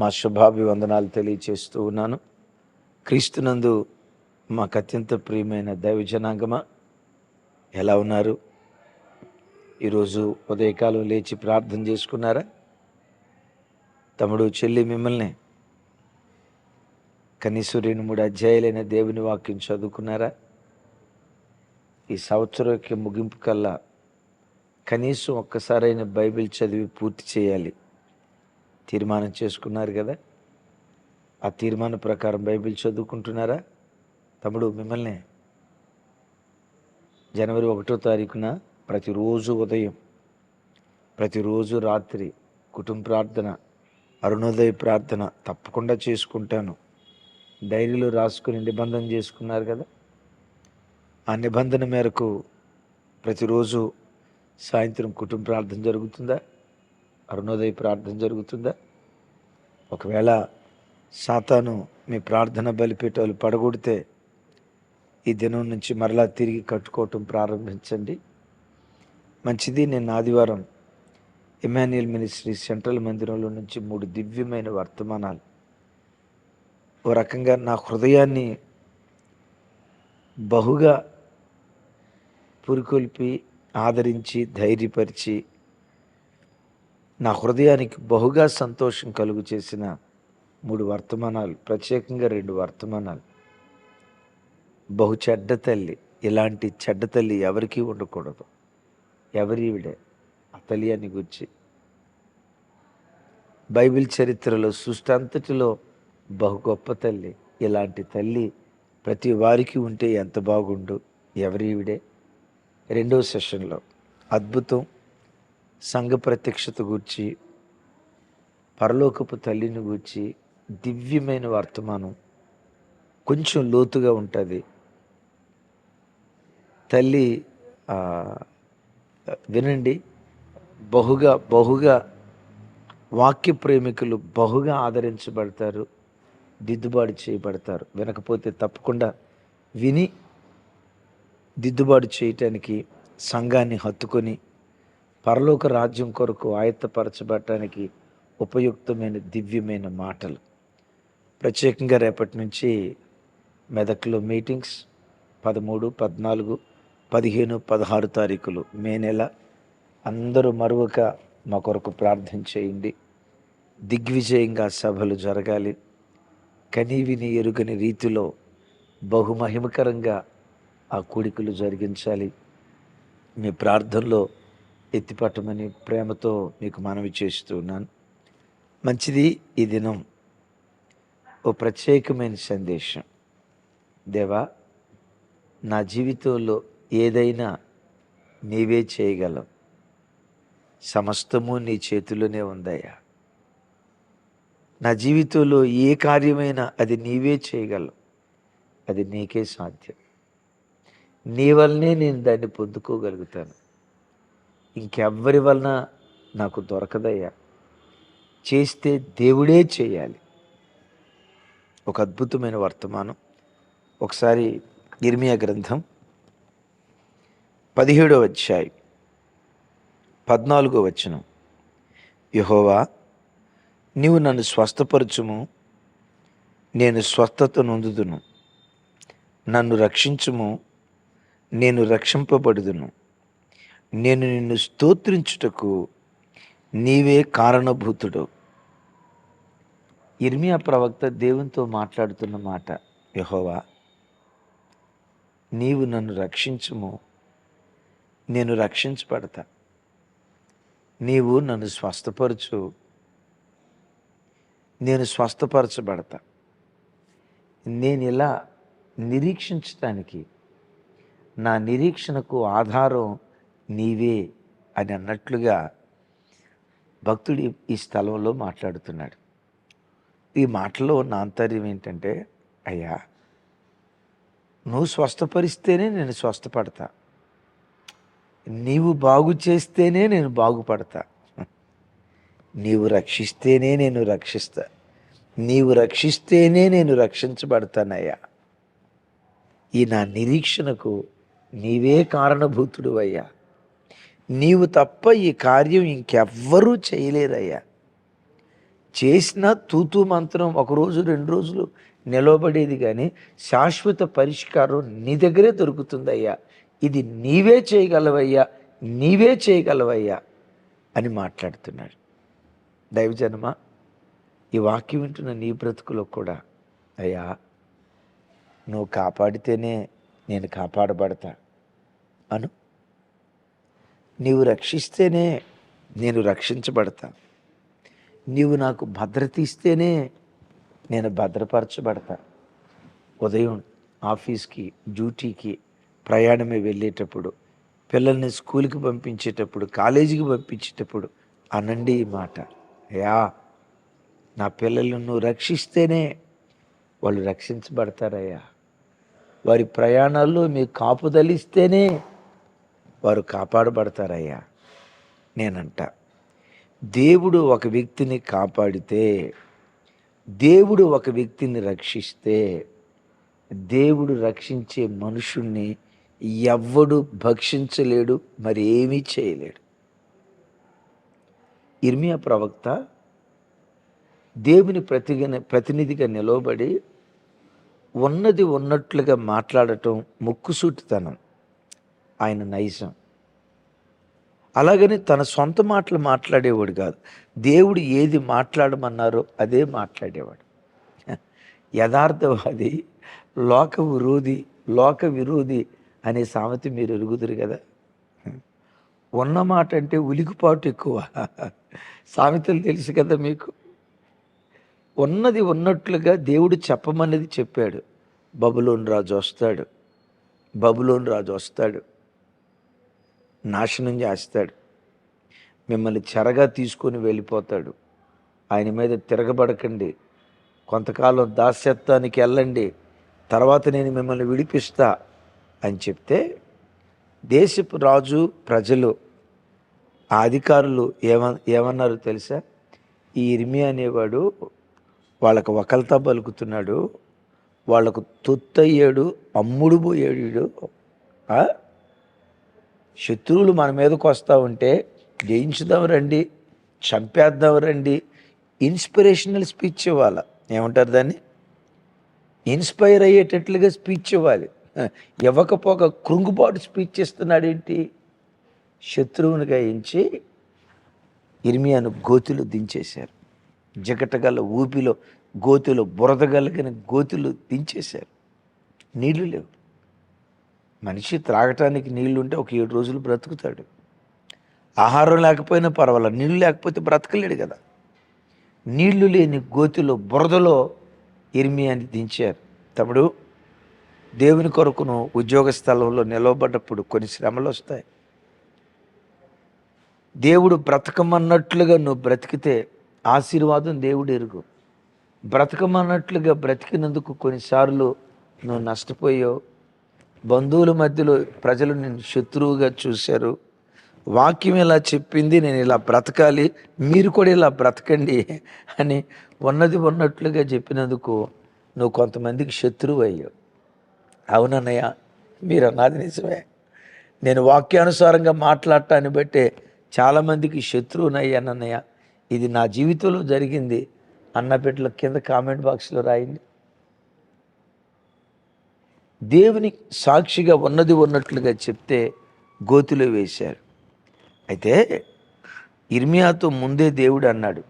మా శుభాభివందనాలు తెలియచేస్తూ ఉన్నాను. క్రీస్తునందు మాకు అత్యంత ప్రియమైన దైవ జనాంగమా ఎలా ఉన్నారు? ఈరోజు ఉదయకాలం లేచి ప్రార్థన చేసుకున్నారా? తమ్ముడు చెల్లి మిమ్మల్ని కనీసం రెండు మూడు అధ్యాయులైన దేవుని వాక్యం చదువుకున్నారా? ఈ సంవత్సరం యొక్క ముగింపు కల్లా కనీసం ఒక్కసారైన బైబిల్ చదివి పూర్తి చేయాలి. తీర్మానం చేసుకున్నారు కదా? ఆ తీర్మానం ప్రకారం బైబిల్ చదువుకుంటున్నారా? తమ్ముడు మిమ్మల్ని జనవరి ఒకటో తారీఖున ప్రతిరోజు ఉదయం ప్రతిరోజు రాత్రి కుటుంబ ప్రార్థన అరుణోదయ ప్రార్థన తప్పకుండా చేసుకుంటాను. డైరీలో రాసుకుని నిబంధన చేసుకున్నారు కదా? ఆ నిబంధన మేరకు ప్రతిరోజు సాయంత్రం కుటుంబ ప్రార్థన జరుగుతుందా? అరుణోదయ ప్రార్థన జరుగుతుందా? ఒకవేళ సాతాను మీ ప్రార్థన బలిపేటలు పడగొడితే ఈ దినం నుంచి మరలా తిరిగి కట్టుకోవటం ప్రారంభించండి. మంచిది నేను ఆదివారం ఇమాన్యుయల్ మినిస్ట్రీ సెంట్రల్ మందిరంలో నుంచి మూడు దివ్యమైన వర్తమానాలు. ఓ రకంగా నా హృదయాన్ని బహుగా పురికొల్పి ఆదరించి ధైర్యపరిచి నా హృదయానికి బహుగా సంతోషం కలుగు చేసిన మూడు వర్తమానాలు ప్రత్యేకంగా రెండు వర్తమానాలు. బహు చెడ్డ తల్లి ఇలాంటి చెడ్డ తల్లి ఎవరికీ ఉండకూడదు. ఎవరివిడే ఆ తల్లి అని గుర్చి బైబిల్ చరిత్రలో సృష్టి అంతటిలో బహు గొప్ప తల్లి ఇలాంటి తల్లి ప్రతి వారికి ఉంటే ఎంత బాగుండు ఎవరివిడే రెండవ సెషన్లో. అద్భుతం. సంఘ ప్రత్యక్షత గూర్చి పరలోకపు తల్లిని గూర్చి దివ్యమైన వర్తమానం కొంచెం లోతుగా ఉంటుంది. తల్లి వినండి బహుగా బహుగా వాక్య ప్రేమికులు బహుగా ఆదరించబడతారు దిద్దుబాటు చేయబడతారు. వినకపోతే తప్పకుండా విని దిద్దుబాటు చేయటానికి సంఘాన్ని హత్తుకొని పరలోక రాజ్యం కొరకు ఆయత్తపరచబడటానికి ఉపయుక్తమైన దివ్యమైన మాటలు. ప్రత్యేకంగా రేపటి నుంచి మెదక్లో మీటింగ్స్ పదమూడు పద్నాలుగు పదిహేను పదహారు తారీఖులు. మే నెల అందరూ మరువక మా కొరకు ప్రార్థన చేయండి. దిగ్విజయంగా సభలు జరగాలి. కనీవిని ఎరుగని రీతిలో బహుమహిమకరంగా ఆ కూడికలు జరిగించాలి. మీ ప్రార్థనలో ఎత్తిపట్టమని ప్రేమతో మీకు మనవి చేస్తున్నాను మంచిది ఈ దినం. ఓ ప్రత్యేకమైన సందేశం. దేవా నా జీవితంలో ఏదైనా నీవే చేయగలవు. సమస్తము నీ చేతిలోనే ఉందయ్యా. నా జీవితంలో ఏ కార్యమైనా అది నీవే చేయగలవు. అది నీకే సాధ్యం. నీ వల్లనే నేను దాన్ని పొందుకోగలుగుతాను. ఇంకెవ్వరి వలన నాకు దొరకదయ్యా? చేస్తే దేవుడే చేయాలి. ఒక అద్భుతమైన వర్తమానం. ఒకసారి ఇర్మియా గ్రంథం పదిహేడో అధ్యాయం పద్నాలుగో వచనం. యహోవా నీవు నన్ను స్వస్థపరచుము నేను స్వస్థత నొందుదును. నన్ను రక్షించుము నేను రక్షింపబడుదును. నేను నిన్ను స్తోత్రించుటకు నీవే కారణభూతుడు. ఇర్మియా ప్రవక్త దేవునితో మాట్లాడుతున్న మాట యహోవా నీవు నన్ను రక్షించుము నేను రక్షించబడతా. నీవు నన్ను స్వస్థపరచు నేను స్వస్థపరచబడతా. నేను ఇలా నిరీక్షించటానికి నా నిరీక్షణకు ఆధారం నీవే అని అన్నట్లుగా భక్తుడు ఈ స్థలంలో మాట్లాడుతున్నాడు. ఈ మాటలో ఉన్న ఆంతర్యం ఏంటంటే అయ్యా నువ్వు స్వస్థపరిస్తేనే నేను స్వస్థపడతా. నీవు బాగు చేస్తేనే నేను బాగుపడతా. నీవు రక్షిస్తేనే నేను రక్షిస్తా. నీవు రక్షిస్తేనే నేను రక్షించబడతానయ్యా. ఈ నా నిరీక్షణకు నీవే కారణభూతుడు అయ్యా నీవు తప్ప ఈ కార్యం ఇంకెవ్వరూ చేయలేరయ్యా. చేసిన తూతూ మంత్రం ఒక రోజు రెండు రోజులు నిలవబడేది కానీ శాశ్వత పరిష్కారం నీ దగ్గరే దొరుకుతుందయ్యా. ఇది నీవే చేయగలవయ్యా నీవే చేయగలవయ్యా అని మాట్లాడుతున్నాడు. దైవజనమా ఈ వాక్యం వింటున్న నీ బ్రతుకులో కూడా అయ్యా నువ్వు కాపాడితేనే నేను కాపాడబడతా. అను. నీవు రక్షిస్తేనే నేను రక్షించబడతా. నీవు నాకు భద్రత ఇస్తేనే నేను భద్రపరచబడతా. ఉదయం ఆఫీస్కి డ్యూటీకి ప్రయాణమే వెళ్ళేటప్పుడు పిల్లల్ని స్కూల్కి పంపించేటప్పుడు కాలేజీకి పంపించేటప్పుడు అనండి ఈ మాట. అయ్యా నా పిల్లలను రక్షిస్తేనే వాళ్ళు రక్షించబడతారయ్యా. వారి ప్రయాణాల్లో మీకు కాపుదలిస్తేనే వారు కాపాడబడతారయ్యా నేనంట. దేవుడు ఒక వ్యక్తిని కాపాడితే దేవుడు ఒక వ్యక్తిని రక్షిస్తే దేవుడు రక్షించే మనుషుణ్ణి ఎవ్వడు భక్షించలేడు మరి ఏమీ చేయలేడు. ఇర్మియా ప్రవక్త దేవుని ప్రతిగన ప్రతినిధిగా నిలవబడి ఉన్నది ఉన్నట్లుగా మాట్లాడటం ముక్కుసూటితనం. ఆయన నైజం. అలాగని తన సొంత మాటలు మాట్లాడేవాడు కాదు. దేవుడు ఏది మాట్లాడమన్నారో అదే మాట్లాడేవాడు. యథార్థవాది లోక విరోధి లోక విరోధి అనే సామెత మీరు ఎరుగుదురు కదా? ఉన్న మాట అంటే ఉలికిపాటు ఎక్కువ. సామెతలు తెలుసు కదా మీకు? ఉన్నది ఉన్నట్లుగా దేవుడు చెప్పమన్నది చెప్పాడు. బబులోన్ రాజు వస్తాడు. బబులోన్ రాజు వస్తాడు. నాశనం చేస్తాడు. మిమ్మల్ని చెరగా తీసుకొని వెళ్ళిపోతాడు. ఆయన మీద తిరగబడకండి. కొంతకాలం దాస్యత్వానికి వెళ్ళండి. తర్వాత నేను మిమ్మల్ని విడిపిస్తా అని చెప్తే దేశపు రాజు ప్రజలు ఆ అధికారులు ఏమ ఏమన్నారు తెలుసా? ఈ ఇర్మి అనేవాడు వాళ్ళకు వకల్తా పలుకుతున్నాడు. వాళ్ళకు తొత్తయ్యాడు అమ్ముడు పోయాడు శత్రువులు మన మీదకి వస్తూ ఉంటే జయించుదాం రండి చంపేద్దాం రండి. ఇన్స్పిరేషనల్ స్పీచ్ ఇవ్వాలి. ఏమంటారు దాన్ని? ఇన్స్పైర్ అయ్యేటట్లుగా స్పీచ్ ఇవ్వాలి. ఇవ్వకపోక కృంగుబాటు స్పీచ్ ఇస్తున్నాడు ఏంటి శత్రువుని గాయించి ఇర్మియాను గోతులు దించేశారు. జగటగల ఊపిలో గోతులు బురదగలిగిన గోతులు దించేశారు. నీళ్ళు లేవు. మనిషి త్రాగటానికి నీళ్ళు ఉంటే ఒక ఏడు రోజులు బ్రతుకుతాడు. ఆహారం లేకపోయినా పర్వాలేదు నీళ్ళు లేకపోతే బ్రతకలేడు కదా. నీళ్ళు లేని గోతిలో బురదలో ఇర్మియాని దించారు. తమ్ముడు దేవుని కొరకును ఉద్యోగ స్థలంలో నిలవబడ్డప్పుడు కొన్ని శ్రమలు వస్తాయి. దేవుడు బ్రతకమన్నట్లుగా నువ్వు బ్రతికితే ఆశీర్వాదం దేవుడు ఎరుగు. బ్రతకమన్నట్లుగా బ్రతికినందుకు కొన్నిసార్లు నువ్వు నష్టపోయావు బంధువుల మధ్యలో ప్రజలు నేను శత్రువుగా చూశారు. వాక్యం ఇలా చెప్పింది నేను ఇలా బ్రతకాలి మీరు కూడా ఇలా బ్రతకండి అని ఉన్నది ఉన్నట్లుగా చెప్పినందుకు నువ్వు కొంతమందికి శత్రువు అయ్యావు. అవునన్నయ్య మీరు అన్నది నిజమే. నేను వాక్యానుసారంగా మాట్లాడటాన్ని బట్టే చాలామందికి శత్రువునయ్యానన్నయ్య ఇది నా జీవితంలో జరిగింది. అన్న బిడ్డల కింద కామెంట్ బాక్స్లో రాయండి. దేవుని సాక్షిగా ఉన్నది ఉన్నట్లుగా చెప్తే గోతిలో వేశారు. అయితే ఇర్మియాతో ముందే దేవుడు అన్నాడు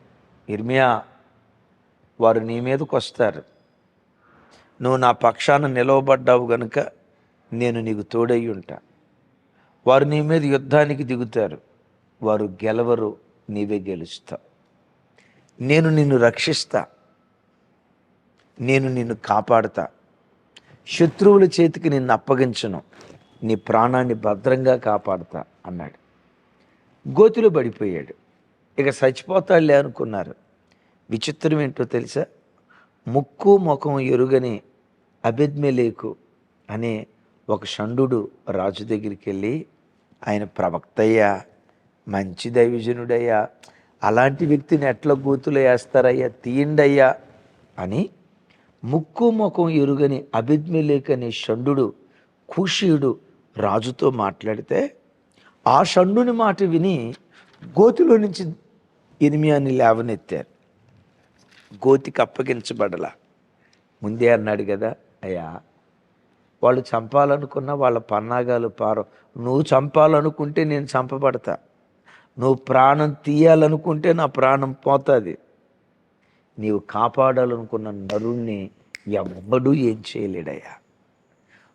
ఇర్మియా వారు నీ మీదకు వస్తారు. నువ్వు నా పక్షాన నిలవబడ్డావు గనుక నేను నీకు తోడై ఉంటా. వారు నీ మీద యుద్ధానికి దిగుతారు వారు గెలవరు నీవే గెలుస్తా నేను నిన్ను రక్షిస్తా నేను నిన్ను కాపాడుతా. శత్రువుల చేతికి నిన్ను అప్పగించను. నీ ప్రాణాన్ని భద్రంగా కాపాడుతా అన్నాడు. గోతిలో పడిపోయాడు. ఇక చచ్చిపోతాడులే అనుకున్నారు. విచిత్రం ఏంటో తెలుసా? ముక్కు ముఖం ఎరుగని అభిద్మెలేకు అనే ఒక షండు రాజు దగ్గరికి వెళ్ళి ఆయన ప్రవక్తయ్యా మంచి దైవజనుడయ్యా అలాంటి వ్యక్తిని ఎట్లా గోతులు వేస్తారయ్యా తీయండయ్యా అని ముక్కు ముఖం ఎరుగని అభిజ్ఞలేక్ అనే షండు కూషీయుడు రాజుతో మాట్లాడితే ఆ షండుని మాట విని గోతిలో నుంచి ఇనిమియాన్ని లేవనెత్తారు. గోతికి అప్పగించబడలా. ముందే అన్నాడు కదా అయ్యా వాళ్ళు చంపాలనుకున్న వాళ్ళ పన్నాగాలు పారం. నువ్వు చంపాలనుకుంటే నేను చంపబడతా. నువ్వు ప్రాణం తీయాలనుకుంటే నా ప్రాణం పోతుంది. నీవు కాపాడాలనుకున్న నరుణ్ణి ఎవడు ఏం చేయలేడయ్యా?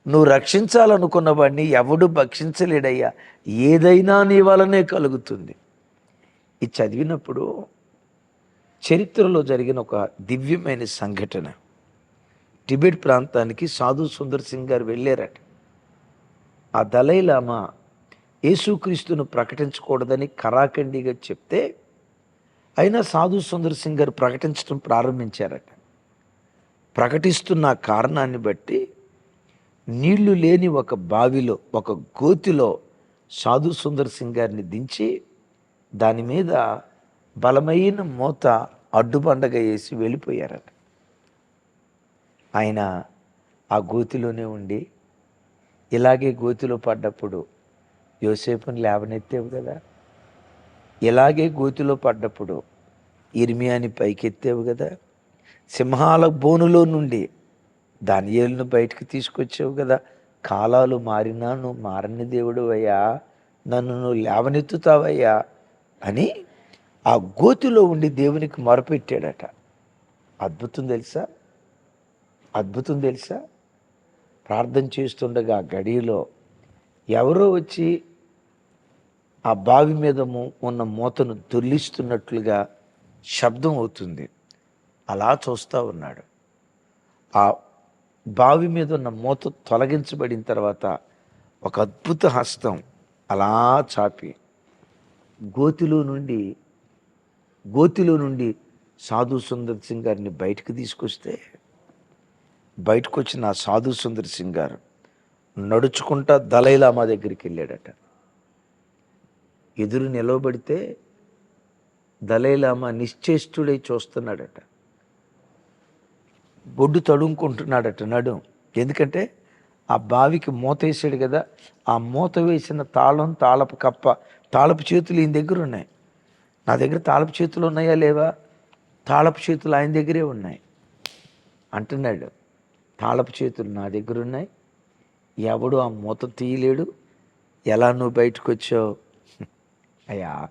నువ్వు రక్షించాలనుకున్న వాడిని ఎవడు భక్షించలేడయ్యా? ఏదైనా నీ వలనే కలుగుతుంది. ఇది చదివినప్పుడు చరిత్రలో జరిగిన ఒక దివ్యమైన సంఘటన. టిబెట్ ప్రాంతానికి సాధు సుందర్ సింగ్ గారు వెళ్ళారట. ఆ దలైలామా యేసుక్రీస్తును ప్రకటించకూడదని కరాఖండిగా చెప్తే అయినా సాధు సుందర్ సింగ్ గారు ప్రకటించడం ప్రారంభించారట. ప్రకటిస్తున్న కారణాన్ని బట్టి నీళ్ళు లేని ఒక బావిలో ఒక గోతిలో సాధు సుందర్ సింగ్ గారిని దించి దాని మీద బలమైన మూత అడ్డుబండగా వేసి వెళ్ళిపోయారట. ఆయన ఆ గోతిలోనే ఉండి ఇలాగే గోతిలో పడ్డప్పుడు యోసేపుని లేవనెత్తేవు కదా. ఇలాగే గోతిలో పడ్డప్పుడు ఇర్మియాని పైకెత్తావు కదా. సింహాల బోనులో నుండి దానియేలును బయటకు తీసుకొచ్చావు కదా. కాలాలు మారినా నువ్వు మారని దేవుడు అయ్యా. నన్ను నువ్వు లేవనెత్తుతావయ్యా అని ఆ గోతిలో ఉండి దేవునికి మొరపెట్టాడట. అద్భుతం తెలుసా? అద్భుతం తెలుసా? ప్రార్థన చేస్తుండగా ఆ గడిలో ఎవరో వచ్చి ఆ బావి మీద ఉన్న మూతను దొర్లిస్తున్నట్లుగా శబ్దం అవుతుంది. అలా చూస్తూ ఉన్నాడు. ఆ బావి మీద ఉన్న మూత తొలగించబడిన తర్వాత ఒక అద్భుత హస్తం అలా చాపి గోతిలో నుండి గోతిలో నుండి సాధు సుందర్ సింగ్ గారిని బయటకు తీసుకొస్తే బయటకు వచ్చిన సాధు సుందర్ సింగ్ గారు నడుచుకుంటా దలైలామా దగ్గరికి వెళ్ళాడట. ఎదురు నిలవబడితే దలైలామా నిశ్చేష్టుడై చూస్తున్నాడట. బొడ్డు తడుముకుంటున్నాడట నడు. ఎందుకంటే ఆ బావికి మూత వేసాడు కదా ఆ మూత వేసిన తాళం తాళపు కప్ప తాళపు చేతులు ఈయన దగ్గర ఉన్నాయి. నా దగ్గర తాళపు చేతులు ఉన్నాయా లేవా? తాళపు చేతులు ఆయన దగ్గరే ఉన్నాయి. అంటున్నాడు తాళపు చేతులు నా దగ్గర ఉన్నాయి. ఎవడు ఆ మూత తీయలేడు. ఎలా నువ్వు బయటకు వచ్చావు? అయ్యా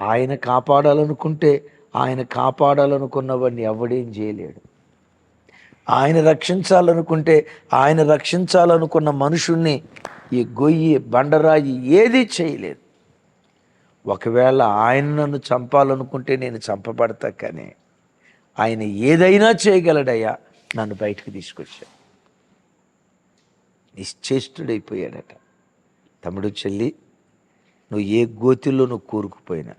ఆయన కాపాడాలనుకుంటే ఆయన కాపాడాలనుకున్న వాడిని ఎవడేం చేయలేడు. ఆయన రక్షించాలనుకుంటే ఆయన రక్షించాలనుకున్న మనుషుణ్ణి ఈ గొయ్యి బండరాయి ఏదీ చేయలేదు. ఒకవేళ ఆయన నన్ను చంపాలనుకుంటే నేను చంపబడతా కానీ ఆయన ఏదైనా చేయగలడయ్యా నన్ను బయటకు తీసుకొచ్చాడు. నిశ్చేష్టుడైపోయాడట. తమ్ముడు చెల్లి నువ్వు ఏ గోతిలో నువ్వు కూరుకుపోయినా.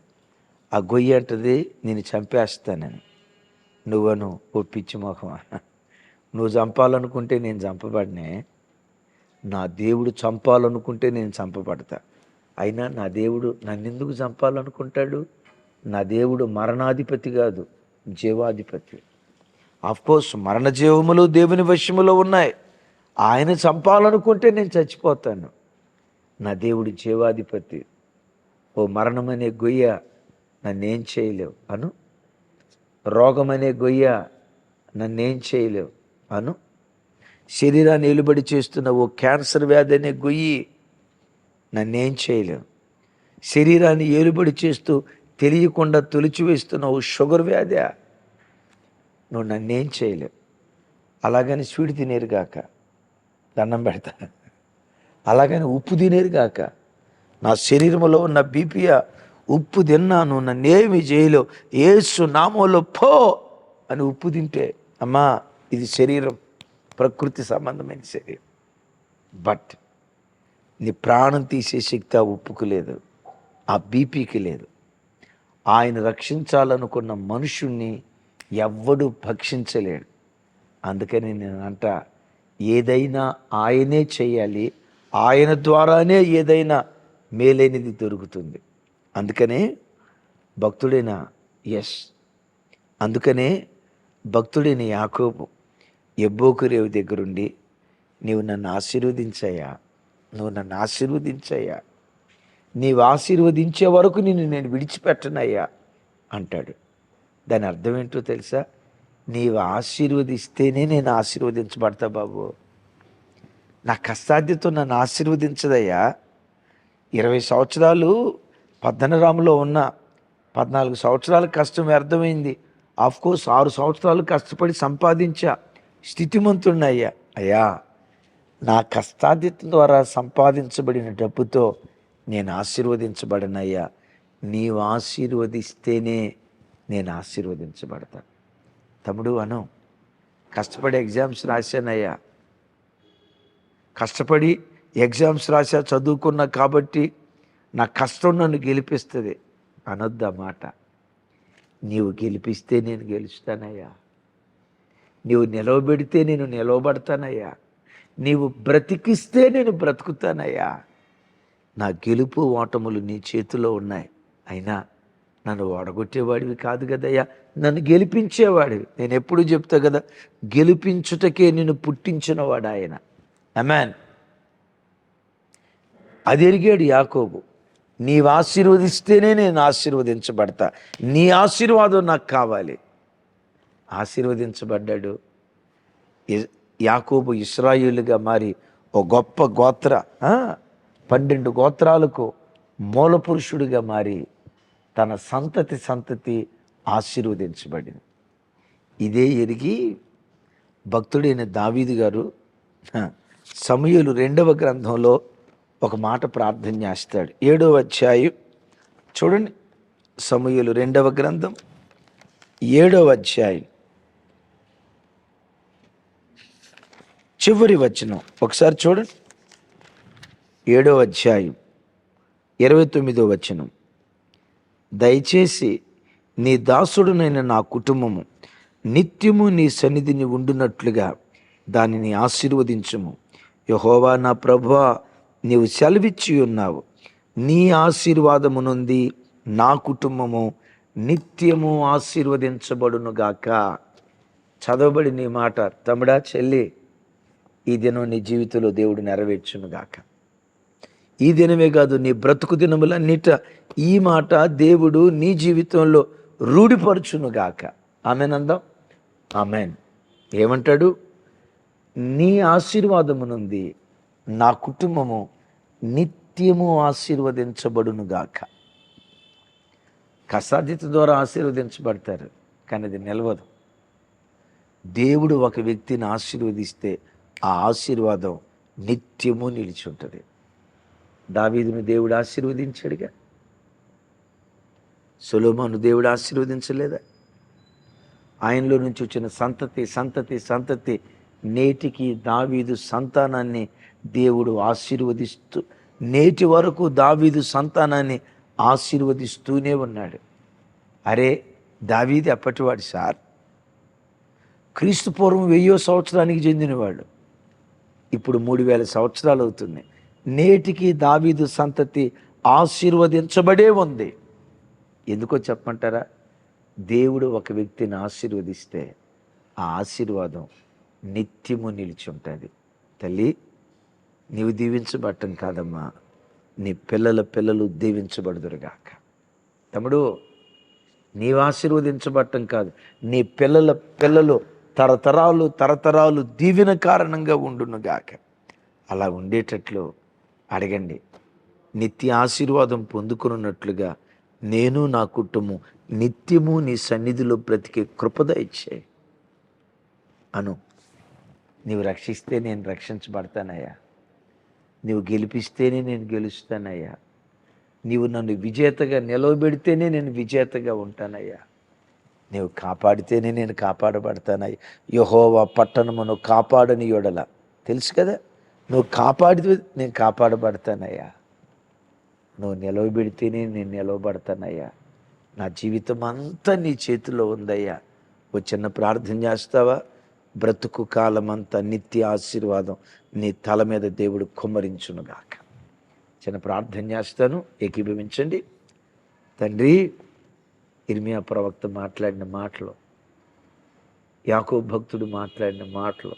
ఆ గొయ్యి అంటది నేను చంపేస్తానని. నువ్వను ఓ పిచ్చి మొహమా నువ్వు చంపాలనుకుంటే నేను చంపబడినే. నా దేవుడు చంపాలనుకుంటే నేను చంపబడతా. అయినా నా దేవుడు నన్నెందుకు చంపాలనుకుంటాడు? నా దేవుడు మరణాధిపతి కాదు జీవాధిపతి. కోర్స్ మరణ జీవములు దేవుని వశములో ఉన్నాయి. ఆయన చంపాలనుకుంటే నేను చచ్చిపోతాను. నా దేవుడు జీవాధిపతి. ఓ మరణమనే గొయ్య నన్నేం చేయలేవు అను. రోగమనే గొయ్య నన్నేం చేయలేవు అను. శరీరాన్ని ఎలుబడి చేస్తున్న ఓ క్యాన్సర్ వ్యాధి అనే గొయ్యి నన్నేం చేయలేవు. శరీరాన్ని ఏలుబడి చేస్తూ తెలియకుండా తొలిచివేస్తున్న ఓ షుగర్ వ్యాధి నువ్వు నన్నేం చేయలేవు. అలాగని స్వీట్ తినేరుగాక దండం పెడతా. అలాగని ఉప్పు తినేరుగాక నా శరీరంలో ఉన్న బీపీఆ ఉప్పు తిన్నాను నన్నేమి చేయలేవు. ఏసు నామంలో పో అని ఉప్పు తింటే అమ్మా ఇది శరీరం ప్రకృతి సంబంధమైన శరీరం. బట్ నీ ప్రాణం తీసే శక్తి ఆ ఉప్పుకు లేదు ఆ బీపీకి లేదు. ఆయన రక్షించాలనుకున్న మనుషుణ్ణి ఎవ్వడు భక్షించలేడు. అందుకని నేను అంట ఏదైనా ఆయనే చేయాలి ఆయన ద్వారానే ఏదైనా మేలైనది దొరుకుతుంది. అందుకనే భక్తుడైన ఎస్ అందుకనే భక్తుడైన యాకోబు ఎబ్బోకు రేవు దగ్గరుండి నీవు నన్ను ఆశీర్వదించయ్యా నువ్వు నన్ను ఆశీర్వదించయ్యా నీవు ఆశీర్వదించే వరకు నిన్ను నేను విడిచిపెట్టనయ్యా అంటాడు. దాని అర్థం ఏంటో తెలుసా? నీవు ఆశీర్వదిస్తేనే నేను ఆశీర్వదించబడతా బాబు. నా కష్టాధ్యతో నన్ను ఆశీర్వదించదయ్యా. ఇరవై సంవత్సరాలు పద్దనరాములో ఉన్న పద్నాలుగు సంవత్సరాల కష్టం వ్యర్థమైంది. ఆఫ్ కోర్స్ ఆరు సంవత్సరాలు కష్టపడి సంపాదించా స్థితిమంతుడిని అయ్యా అయ్యా నా కష్టాధ్యత ద్వారా సంపాదించబడిన డబ్బుతో నేను ఆశీర్వదించబడనయ్యా. నీవు ఆశీర్వదిస్తేనే నేను ఆశీర్వదించబడతా. తమ్ముడు అను కష్టపడి ఎగ్జామ్స్ రాశానయ్యా. కష్టపడి ఎగ్జామ్స్ రాశా చదువుకున్నా కాబట్టి నా కష్టం నన్ను గెలిపిస్తుంది అనొద్దు మాట. నీవు గెలిపిస్తే నేను గెలుస్తానయ్యా. నీవు నిలవబెడితే నేను నిలవబడతానయ్యా. నీవు బ్రతికిస్తే నేను బ్రతుకుతానయ్యా. నా గెలుపు ఓటములు నీ చేతిలో ఉన్నాయి. అయినా నన్ను ఓడగొట్టేవాడివి కాదు కదయ్యా. నన్ను గెలిపించేవాడివి. నేను ఎప్పుడు చెప్తా కదా గెలిపించుటకే నిన్ను పుట్టించినవాడు ఆయన అమాన్ అది ఎరిగాడు యాకోబు. నీవు ఆశీర్వదిస్తేనే నేను ఆశీర్వదించబడతా. నీ ఆశీర్వాదం నాకు కావాలి. ఆశీర్వదించబడ్డాడు. యాకోబు ఇస్రాయిలుగా మారి ఓ గొప్ప గోత్ర పన్నెండు గోత్రాలకు మూల పురుషుడిగా మారి తన సంతతి సంతతి ఆశీర్వదించబడింది. ఇదే ఎరిగి భక్తుడైన దావీదు గారు సమయులు రెండవ గ్రంథంలో ఒక మాట ప్రార్థన చేస్తాడు. ఏడవ అధ్యాయం చూడండి సమయులు రెండవ గ్రంథం ఏడవ అధ్యాయం. చివరి వచనం ఒకసారి చూడండి. ఏడవ అధ్యాయం ఇరవై తొమ్మిదో వచనం. దయచేసి నీ దాసుడునైన నా కుటుంబము నిత్యము నీ సన్నిధిని ఉండునట్లుగా దానిని ఆశీర్వదించము. యహోవా నా ప్రభువా నీవు సెలవిచ్చి ఉన్నావు. నీ ఆశీర్వాదము నుండి నా కుటుంబము నిత్యము ఆశీర్వదించబడునుగాక చదవబడి నీ మాట తమ్ముడా చెల్లి ఈ దినం నీ జీవితంలో దేవుడు నెరవేర్చునుగాక ఈ దినమే కాదు నీ బ్రతుకు దినములన్నిట ఈ మాట దేవుడు నీ జీవితంలో రూఢిపరచునుగాక ఆమెనందాం ఆమెన్. ఏమంటాడు? నీ ఆశీర్వాదము నుండి నా కుటుంబము నిత్యము ఆశీర్వదించబడునుగాక కసాధ్యత ద్వారా ఆశీర్వదించబడతారు కానీ అది నిలవదు. దేవుడు ఒక వ్యక్తిని ఆశీర్వదిస్తే ఆ ఆశీర్వాదం నిత్యము నిలిచి ఉంటుంది. దావీదును దేవుడు ఆశీర్వదించాడుగా? సులోమను దేవుడు ఆశీర్వదించలేదా? ఆయనలో నుంచి వచ్చిన సంతతి సంతతి సంతతి నేటికి దావీదు సంతానాన్ని దేవుడు ఆశీర్వదిస్తూ నేటి వరకు దావీదు సంతానాన్ని ఆశీర్వదిస్తూనే ఉన్నాడు. అరే దావీది అప్పటివాడు సార్? క్రీస్తు పూర్వం వెయ్యో సంవత్సరానికి చెందినవాడు. ఇప్పుడు మూడు వేల సంవత్సరాలు అవుతుంది. నేటికి దావీదు సంతతి ఆశీర్వదించబడే ఉంది. ఎందుకో చెప్పమంటారా? దేవుడు ఒక వ్యక్తిని ఆశీర్వదిస్తే ఆ ఆశీర్వాదం నిత్యము నిలిచి ఉంటుంది. తల్లి నీవు దీవించబడటం కాదమ్మా. నీ పిల్లల పిల్లలు దీవించబడుదురుగాక. తమ్ముడు నీవు ఆశీర్వదించబడటం కాదు. నీ పిల్లల పిల్లలు తరతరాలు తరతరాలు దీవెన కారణంగా ఉండునుగాక. అలా ఉండేటట్లు అడగండి. నిత్య ఆశీర్వాదం పొందుకున్నట్లుగా నేను నా కుటుంబం నిత్యము నీ సన్నిధిలో బ్రతికే కృపద ఇచ్చే అను. నీవు రక్షిస్తే నేను రక్షించబడతానయ్యా. నీవు గెలిపిస్తేనే నేను గెలుస్తానయ్యా. నీవు నన్ను విజేతగా నిలవబెడితేనే నేను విజేతగా ఉంటానయ్యా. నీవు కాపాడితేనే నేను కాపాడబడతానయ్యా. యహోవా పట్టణమును కాపాడని యొడల. తెలుసు కదా? నువ్వు కాపాడితే నేను కాపాడబడతానయ్యా. నువ్వు నిలవబెడితేనే నేను నిలవబడతానయ్యా. నా జీవితం అంతా నీ చేతిలో ఉందయ్యా. ఓ చిన్న ప్రార్థన చేస్తావా? బ్రతుకు కాలమంతా నిత్య ఆశీర్వాదం నీ తల మీద దేవుడు కుమ్మరించునుగాక. చిన్న ప్రార్థన చేస్తాను ఏకీభవించండి. తండ్రి ఇర్మియా ప్రవక్త మాట్లాడిన మాటలు యాకో భక్తుడు మాట్లాడిన మాటలు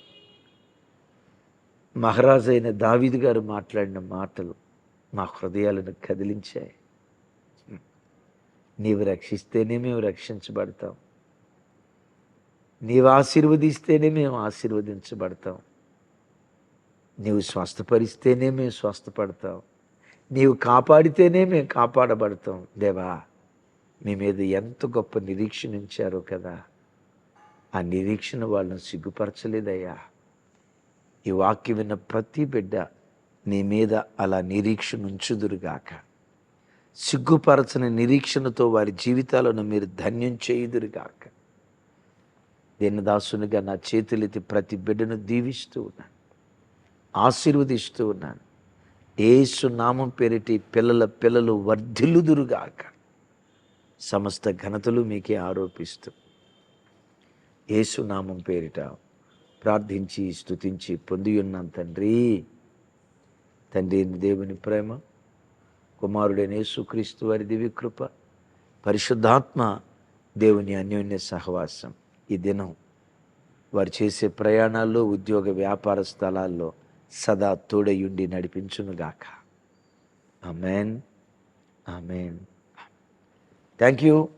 మహారాజు అయిన దావీదు గారు మాట్లాడిన మాటలు మా హృదయాలను కదిలించాయి. నీవు రక్షిస్తేనే మేము రక్షించబడతాం. నీవు ఆశీర్వదిస్తేనే మేము ఆశీర్వదించబడతాం. నీవు స్వస్థపరిస్తేనే మేము స్వస్థపడతాం. నీవు కాపాడితేనే మేము కాపాడబడతాం. దేవా మీ మీద ఎంత గొప్ప నిరీక్షణ ఉంచారో కదా. ఆ నిరీక్షణ వాళ్ళని సిగ్గుపరచలేదయ్యా. ఈ వాక్యం విన్న ప్రతి బిడ్డ నీ మీద అలా నిరీక్షణ ఉంచుదురుగాక. సిగ్గుపరచని నిరీక్షణతో వారి జీవితాలను మీరు ధన్యం చేయుదురుగాక. దీనదాసునిగా నా చేతులెత్తి ప్రతి బిడ్డను దీవిస్తూ ఉన్నాను. ఆశీర్వదిస్తూ ఉన్నాను. ఏసు నామం పేరిటి పిల్లల పిల్లలు వర్ధిల్లుదురుగాక. సమస్త ఘనతలు మీకే ఆరోపిస్తూ. ఏసు నామం పేరిట ప్రార్థించి స్థుతించి పొంది ఉన్నాం తండ్రి. తండ్రి దేవుని ప్రేమ కుమారుడైన యేసుక్రీస్తు వారి దివ్య కృప పరిశుద్ధాత్మ దేవుని అన్యోన్య సహవాసం. ఈ దినం వారు చేసే ప్రయాణాల్లో ఉద్యోగ వ్యాపార స్థలాల్లో సదా తోడయుండి నడిపించునుగాక. ఆమెన్. ఆమెన్. Thank you